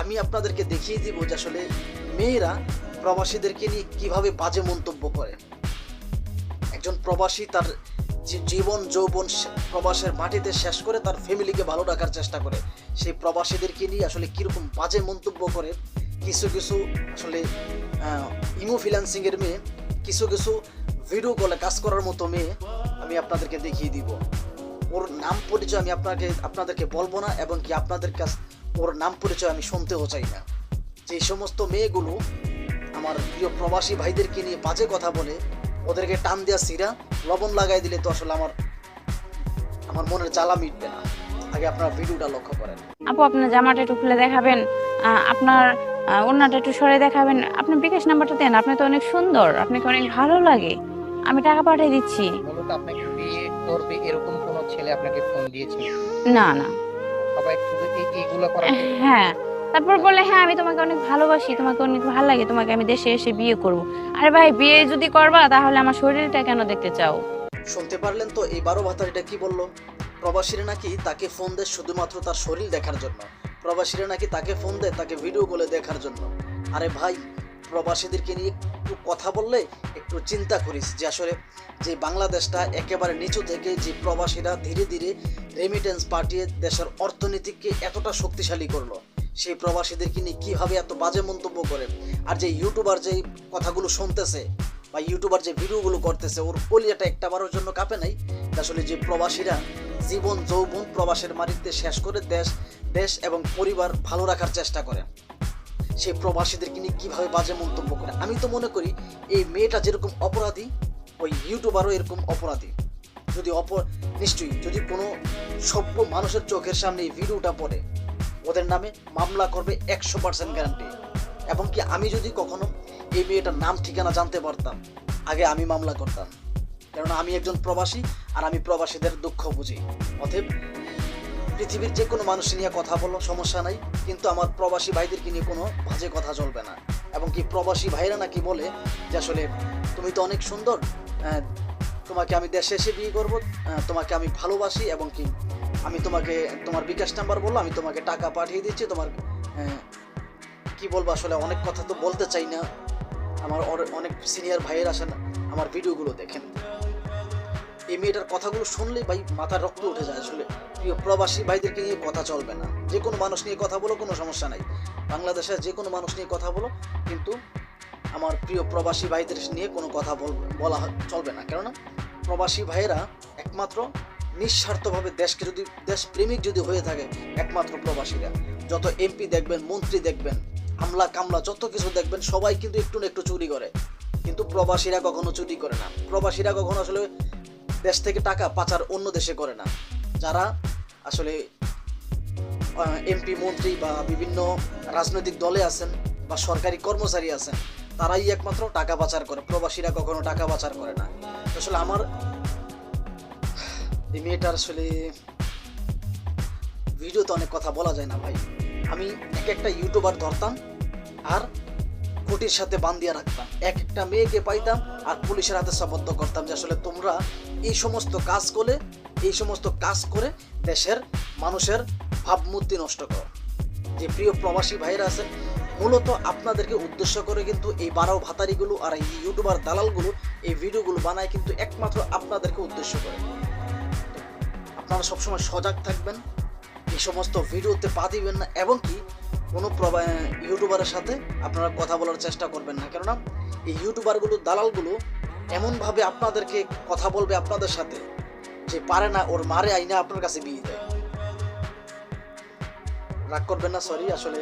আমি আপনাদেরকে দেখিয়ে দিব যে আসলে মেয়েরা প্রবাসীদেরকে নিয়ে কীভাবে বাজে মন্তব্য করে। একজন প্রবাসী তার জীবন, যৌবন প্রবাসের মাটিতে শেষ করে তার ফ্যামিলিকে ভালো রাখার চেষ্টা করে। সেই প্রবাসীদেরকে নিয়ে আসলে কীরকম বাজে মন্তব্য করে। কিছু কিছু আসলে ইমো ফিন্যান্সিং এর মেয়ে, কিছু কিছু ভিডিও কলে কাজ করার মতো মেয়ে আমি আপনাদেরকে দেখিয়ে দিব। ওর নাম পরিচয় আমি আপনাকে, আপনাদেরকে বলব না, এবং কি আপনাদের কাছ ওর নাম পরিচয় আমি শুনতেও চাই না। যে সমস্ত মেয়েগুলো আমার প্রিয় প্রবাসী ভাইদেরকে নিয়ে বাজে কথা বলে ওদেরকে টান দেওয়া সিরা লবণ লাগাই দিলে তো আসলে আমার আমার মনের জ্বালা মিটবে না। আগে আপনারা ভিডিওটা লক্ষ্য করেন। আপু আপনার জামাটা একটু খুলে দেখাবেন। আপনার আহ, ওড়নাটা একটু সরে দেখাবেন। আপনি বিকাশ নাম্বারটা দেন আপনি তো অনেক সুন্দর আপনাকে অনেক ভালো লাগে। আমি টাকা পাঠিয়ে দিচ্ছি। মূলত আপনাকে বিয়ে করবে এরকম কোন ছেলে আপনাকে ফোন দিয়েছে? না না। সবাই শুধু এই- এইগুলো করার হ্যাঁ তারপর বলে হ্যাঁ আমি তোমাকে অনেক ভালোবাসি তোমাকে অনেক ভালো লাগে তোমাকে আমি দেশে এসে বিয়ে করব। আরে ভাই বিয়ে যদি করবা তাহলে আমার শরীরটা কেন দেখতে চাও? শুনতে পারলেন তো এই বারো ভাতারিটা কি বলল? প্রবাসীরা নাকি তাকে ফোন দেয় শুধুমাত্র তার শরীর দেখার জন্য। প্রবাসীরা নাকি তাকে ফোন দেয় তাকে ভিডিও কলে দেখার জন্য। আরে ভাই প্রবাসীদেরকে নিয়ে একটু কথা বললে একটু চিন্তা করিস যে আসলে যে বাংলাদেশটা একেবারে নিচু থেকে যে প্রবাসীরা ধীরে ধীরে রেমিটেন্স পাঠিয়ে দেশের অর্থনীতিকে এতটা শক্তিশালী করল, সেই প্রবাসীদেরকে নিয়ে কীভাবে এত বাজে মন্তব্য করে? আর যে ইউটিউবার যে কথাগুলো শুনতেছে বা ইউটিউবার যে ভিডিওগুলো করতেছে, ওর কলিয়াটা একটা বারের জন্য কাঁপে নাই? আসলে যে প্রবাসীরা জীবন, যৌবন প্রবাসের মাটিতে শেষ করে দেশ দেশ এবং পরিবার ভালো রাখার চেষ্টা করে। সেই প্রবাসীদেরকে নিয়ে কীভাবে বাজে মন্তব্য করে। আমি তো মনে করি এই মেয়েটা যেরকম অপরাধী, ওই ইউটিউবারও এরকম অপরাধী। যদি অপ নিশ্চয়ই যদি কোনো সভ্য মানুষের চোখের সামনে এই ভিডিওটা পড়ে, ওদের নামে মামলা করবে একশো পার্সেন্ট গ্যারান্টি এবং কি আমি যদি কখনো এই মেয়েটার নাম, ঠিকানা জানতে পারতাম, আগে আমি মামলা করতাম। কেননা আমি একজন প্রবাসী, আর আমি প্রবাসীদের দুঃখ বুঝি। অতএব পৃথিবীর যে কোনো মানুষ নিয়ে কথা বলো সমস্যা নাই। কিন্তু আমার প্রবাসী ভাইদেরকে নিয়ে কোনো বাজে কথা চলবে না। এবং কি প্রবাসী ভাইরা নাকি বলে যে আসলে তুমি তো অনেক সুন্দর তোমাকে আমি দেশে এসে বিয়ে করব তোমাকে আমি ভালোবাসি এবং কি আমি তোমাকে তোমার বিকাশ নাম্বার বলল আমি তোমাকে টাকা পাঠিয়ে দিচ্ছি তোমার আহ, কি বলব আসলে অনেক কথা তো বলতে চাই না। আমার অনেক সিনিয়র ভাইয়ের আসেন আমার ভিডিওগুলো দেখেন। এই মেয়েটার কথাগুলো শুনলেই ভাই মাথার রক্ত উঠে যায় আসলে। প্রিয় প্রবাসী ভাইদেরকে নিয়ে কথা চলবে না। যে কোনো মানুষ নিয়ে কথা বলো, কোনো সমস্যা নাই। বাংলাদেশের যে কোনো মানুষ নিয়ে কথা বলো, কিন্তু আমার প্রিয় প্রবাসী ভাইদের নিয়ে কোনো কথা বল চলবে না। কেননা প্রবাসী ভাইয়েরা একমাত্র নিঃস্বার্থভাবে দেশকে যদি, দেশপ্রেমিক যদি হয়ে থাকে, একমাত্র প্রবাসীরা। যত এমপি দেখবেন, মন্ত্রী দেখবেন, আমলা কামলা যত কিছু দেখবেন, সবাই কিন্তু একটু না একটু চুরি করে। কিন্তু প্রবাসীরা কখনো চুরি করে না। প্রবাসীরা কখনো আসলে দেশ থেকে টাকা পাচার অন্য দেশে করে না। যারা আসলে এমপি মন্ত্রী বা বিভিন্ন রাজনৈতিক দলে আছেন বা সরকারি কর্মচারী আছেন, তারাই একমাত্র টাকা পাচার করে। প্রবাসীরা কখনো টাকা পাচার করে না। আসলে আমার, এই মেয়েটার আসলে ভিডিওতে অনেক কথা বলা যায় না ভাই। আমি এক একটা ইউটিউবার ধরতাম, আর খুঁটির সাথে বান্ধিয়া রাখতাম। এক একটা মেয়েকে পাইতাম আর পুলিশের হাতে শবদ্ধ করতাম যে আসলে তোমরা এই সমস্ত কাজ করে এই সমস্ত কাজ করে দেশের মানুষের ভাবমূর্তি নষ্ট করো। যে প্রিয় প্রবাসী ভাইরা আছেন, মূলত আপনাদেরকে উদ্দেশ্য করে কিন্তু এই বারো ভাতারিগুলো আর এই ইউটিউবার দালালগুলো এই ভিডিওগুলো বানায় কিন্তু একমাত্র আপনাদেরকে উদ্দেশ্য করে। আপনারা সবসময় সজাগ থাকবেন, এই সমস্ত ভিডিওতে পা দিবেন না, এবং কি কোনো ইউটিউবারের সাথে আপনারা কথা বলার চেষ্টা করবেন না। কেননা এই ইউটিউবারগুলো, দালালগুলো এমনভাবে আপনাদেরকে কথা বলবে আপনাদের সাথে যে পারে না, ওর মারে আইনা আপনার কাছে বিয়ে দেয়। রাগ করবেন না সরি আসলে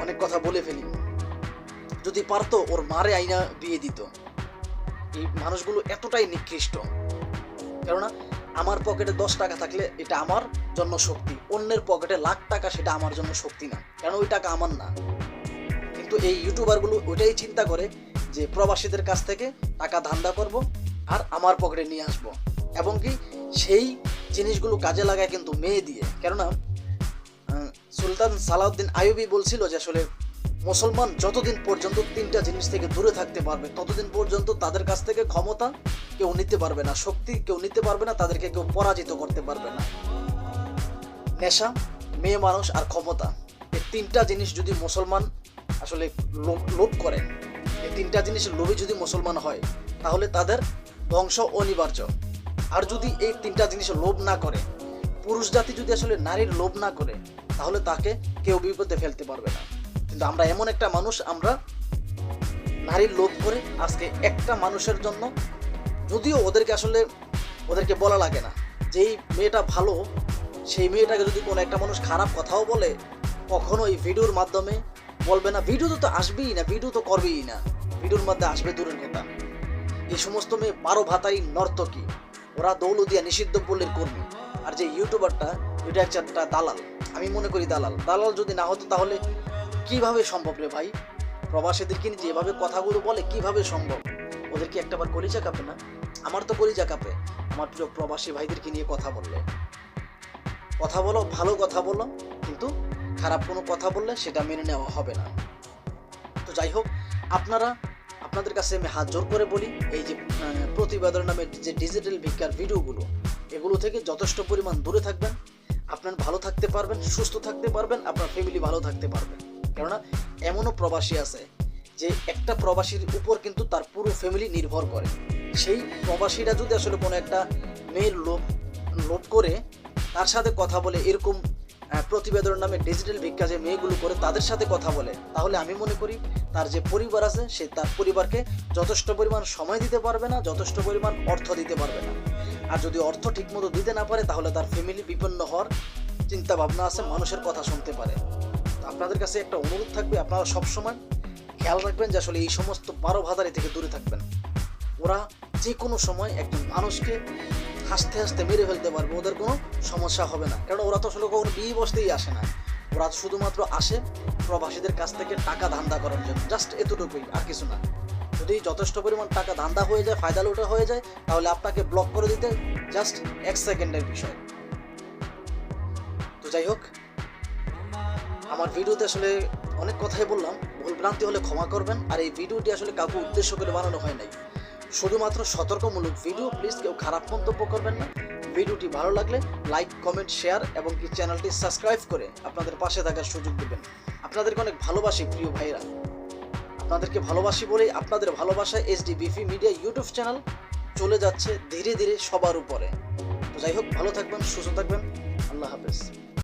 অনেক কথা বলে ফেলি। যদি পারতো, ওর মারে আইনা বিয়ে দিত। এই মানুষগুলো এতটাই নিকৃষ্ট। কেননা আমার পকেটে দশ টাকা থাকলে এটা আমার জন্য শক্তি। অন্যের পকেটে লাখ টাকা সেটা আমার জন্য শক্তি না। কারণ ওই টাকা আমার না? কিন্তু এই ইউটিউবারগুলো ওইটাই চিন্তা করে যে প্রবাসীদের কাছ থেকে টাকা ধান্দা করব আর আমার পকেটে নিয়ে আসব। এবং কি সেই জিনিসগুলো কাজে লাগায় কিন্তু মেয়ে দিয়ে। কেননা সুলতান সালাউদ্দিন আয়ুবি বলছিল যে আসলে মুসলমান যতদিন পর্যন্ত তিনটা জিনিস থেকে দূরে থাকতে পারবে, ততদিন পর্যন্ত তাদের কাছ থেকে ক্ষমতা কেউ নিতে পারবে না, শক্তি কেউ নিতে পারবে না, তাদেরকে কেউ পরাজিত করতে পারবে না। নেশা, মেয়ে মানুষ আর ক্ষমতা। এই তিনটা জিনিস যদি মুসলমান আসলে লোভ- করে, এই তিনটা জিনিসের লোভে যদি মুসলমান হয়, তাহলে তাদের ধ্বংস অনিবার্য। আর যদি এই তিনটা জিনিসের লোভ না করে, পুরুষ জাতি যদি আসলে নারীর লোভ না করে, তাহলে তাকে কেউ বিপদে ফেলতে পারবে না। কিন্তু আমরা এমন একটা মানুষ, আমরা নারীর লোভ করে আজকে একটা মানুষের জন্য যদিও ওদেরকে আসলে, ওদেরকে বলা লাগে না যেই মেয়েটা ভালো সেই মেয়েটাকে যদি কোনো একটা মানুষ খারাপ কথাও বলে, কখনো এই ভিডিওর মাধ্যমে বলবে না, ভিডিও তো আসবেই না, ভিডিও তো করবেই না। ভিডিওর মধ্যে আসবে দূরের কথা। এই সমস্ত মেয়ে বারো ভাতারি নর্তকী, ওরা দৌলদিয়া নিষিদ্ধ পল্লীর কর্মী। আর যে ইউটিউবারটা এটা একটা দালাল। আমি মনে করি দালাল। দালাল যদি না হতো তাহলে কীভাবে সম্ভব রে ভাই? প্রবাসীদেরকে নিয়ে যেভাবে কথাগুলো বলে, কীভাবে সম্ভব? ওদের কি একটাবার কলিজা কাঁপে না? আমার তো কলিজা কাঁপে। আমার প্রিয় প্রবাসী ভাইদেরকে নিয়ে কথা বললে। কথা বলো, ভালো কথা বলো, কিন্তু খারাপ কোনো কথা বললে সেটা মেনে নেওয়া হবে না। তো যাই হোক, আপনারা, আপনাদের কাছে আমি হাত জোর করে বলি, এই যে প্রতিবেদন নামে যে ডিজিটাল ভিক্ষার ভিডিওগুলো এগুলো থেকে যথেষ্ট পরিমাণ দূরে থাকবেন। আপনার ভালো থাকতে পারবেন, সুস্থ থাকতে পারবেন, আপনার ফ্যামিলি ভালো থাকতে পারবেন কেননা, এমনও প্রবাসী আছে যে একটা প্রবাসীর উপর কিন্তু তার পুরো ফ্যামিলি নির্ভর করে। সেই প্রবাসীরা যদি আসলে কোনো একটা মেয়ের লোভ লোভ করে তার সাথে কথা বলে এরকম প্রতিবেদন নামে ডিজিটাল ভিক্ষা যে মেয়েগুলো করে তাদের সাথে কথা বলে। তাহলে আমি মনে করি তার যে পরিবার আছে, সে তার পরিবারকে যথেষ্ট পরিমাণ সময় দিতে পারবে না, যথেষ্ট পরিমাণ অর্থ দিতে পারবে না। আর যদি অর্থ ঠিকমতো দিতে না পারে, তাহলে তার ফ্যামিলি বিপন্ন হওয়ার চিন্তা ভাবনা আছে, মানুষের কথা শুনতে পারে। আপনাদের কাছে একটা অনুরোধ থাকবে, আপনারা সবসময় খেয়াল রাখবেন যে আসলে এই সমস্ত বারো ভাতারি থেকে দূরে থাকবেন। ওরা যে কোনো সময় একজন মানুষকে হাসতে হাসতে মেরে ফেলতে পারবে। ওদের কোনো সমস্যা হবে না। কারণ ওরা তো আসলে কখনো বিয়ে বসতেই আসে না। ওরা শুধুমাত্র আসে প্রবাসীদের কাছ থেকে টাকা ধান্দা করার জন্য। জাস্ট এতটুকুই, আর কিছু না। যদি যথেষ্ট পরিমাণ টাকা ধান্দা হয়ে যায়, ফায়দা লোটা হয়ে যায়, তাহলে আপনাকে ব্লক করে দিতে জাস্ট এক সেকেন্ডের বিষয়। তো যাই হোক, আমার ভিডিওতে আসলে অনেক কথাই বললাম। ভুল ভ্রান্তি হলে ক্ষমা করবেন। আর এই ভিডিওটি আসলে কাউকে উদ্দেশ্য করে বানানো হয় নাই। শুধুমাত্র সতর্কমূলক ভিডিও। প্লিজ কেউ খারাপ মন্তব্য করবেন না। ভিডিওটি ভালো লাগলে লাইক, কমেন্ট, শেয়ার এবং কি চ্যানেলটি সাবস্ক্রাইব করে আপনাদের পাশে থাকার সুযোগ দেবেন। আপনাদেরকে অনেক ভালোবাসি প্রিয় ভাইরা আপনাদেরকে ভালোবাসি বলেই আপনাদের ভালোবাসায় এসডি বিফি মিডিয়া ইউটিউব চ্যানেল চলে যাচ্ছে ধীরে ধীরে সবার উপরে। তো যাই হোক, ভালো থাকবেন, সুস্থ থাকবেন। আল্লাহ হাফেজ।